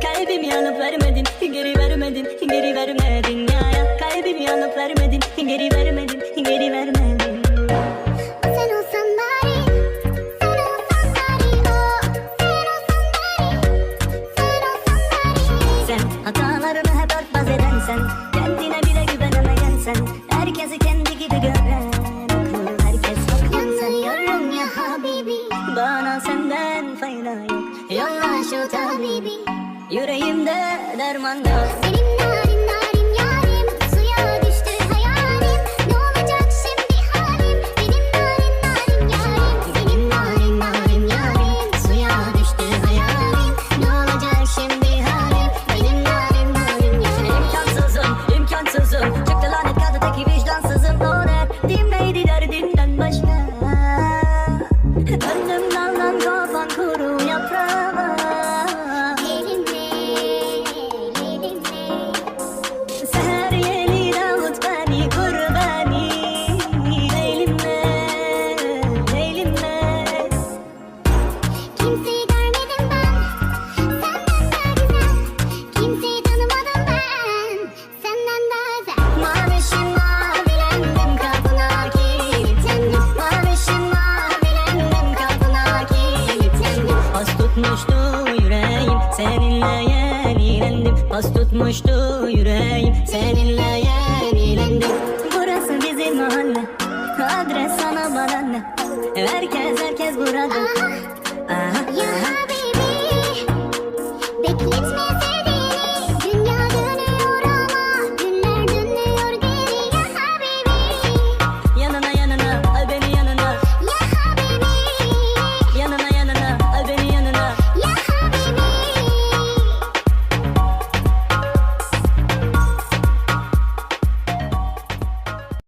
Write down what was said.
Kalbimi alıp vermedin Geri vermedin Geri vermedin. Ya ya. Kalbimi alıp vermedin Geri vermedin Geri vermedin. Sen olsan bari, sen olsan bari o, sen olsan bari, sen olsan bari. Sen hatalarını hep örtbas eden sen Kendine bile güvenemeyen sen. Herkesi kendi gibi gören akıl Herkes haklı sen. Yanıyorum ya habibi, Bana senden fayda yok. Yolla şu tabibi Yüreğimde derman yok Senin narin narin yarim, suya düştü hayalim. Ne olacak şimdi halim? Benim narin narin yarim, benim narin narin yarim. Suya düştü hayalim. Ne olacak şimdi halim? Benim narin narin yarim. İmkansızım, imkansızım Çıktı lanet kadı teki vicdansızım O ne? Dinleydi derdinden başka tutmuştu yüreğim. Seninle yenilendim Pas tutmuştu yüreğim. Seninle yenilendim Burası bizim mahalle. Adres sana bana ne? Herkes herkes burada